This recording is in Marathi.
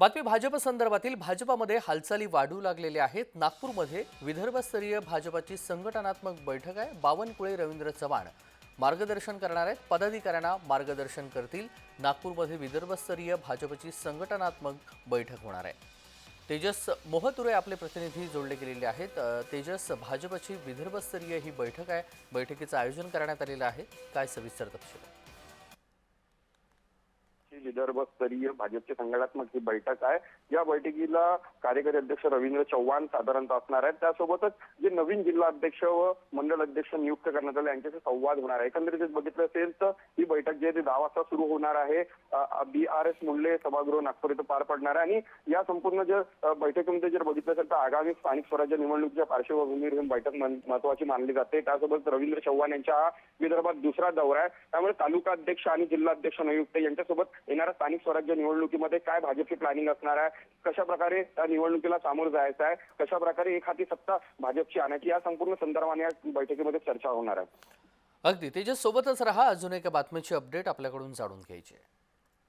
बातमी भाजप संदर्भातील भाजपामध्ये हालचाली वाढू लागलेल्या आहेत. नागपूरमध्ये विदर्भस्तरीय भाजपाची संघटनात्मक बैठक आहे. बावनकुळे रवींद्र चव्हाण मार्गदर्शन करणार आहेत. पदाधिकाऱ्यांना मार्गदर्शन करतील. नागपूरमध्ये विदर्भस्तरीय भाजपची संघटनात्मक बैठक होणार आहे. तेजस मोहतुरे आपले प्रतिनिधी जोडले गेलेले आहेत. तेजस भाजपची विदर्भस्तरीय ही बैठक आहे. बैठकीचं आयोजन करण्यात आलेलं आहे. काय सविस्तर तपशील? विदर्भ विदर्भस्तरीय भाजपची संघटनात्मक ही बैठक आहे या बैठकीला कार्यकारी अध्यक्ष रवींद्र चव्हाण साधारणतः असणार आहेत. त्यासोबतच जे नवीन जिल्हा अध्यक्ष व मंडळ अध्यक्ष नियुक्त करण्यात आले यांच्याशी संवाद होणार आहे. एकंदरीत बघितलं असेल तर ही बैठक जी आहे ती दहा वाजता सुरू होणार आहे. बी आर एस मुंडे सभागृह नागपूर इथं पार पडणार आहे. आणि या संपूर्ण जर बैठकीमध्ये जर बघितलं असेल तर आगामी स्थानिक स्वराज्य निवडणुकीच्या पार्श्वभूमीवर ही बैठक महत्वाची मानली जाते. त्यासोबत रवींद्र चव्हाण यांच्या विदर्भात दुसरा दौरा आहे. त्यामुळे तालुका अध्यक्ष आणि जिल्हा अध्यक्ष नियुक्त यांच्यासोबत येणाऱ्या स्थानिक स्वराज्य निवडणुकीमध्ये काय भाजपची प्लॅनिंग असणार आहे? कशा प्रकारे त्या निवडणुकीला सामोरं जायचं आहे? कशा प्रकारे एक हाती सत्ता भाजपची आणायची? या संपूर्ण संदर्भाने या बैठकीमध्ये चर्चा होणार आहे. अगदी. तेजस सोबतच राहा. अजून एका बातमीची अपडेट आपल्याकडून जाणून घ्यायची आहे.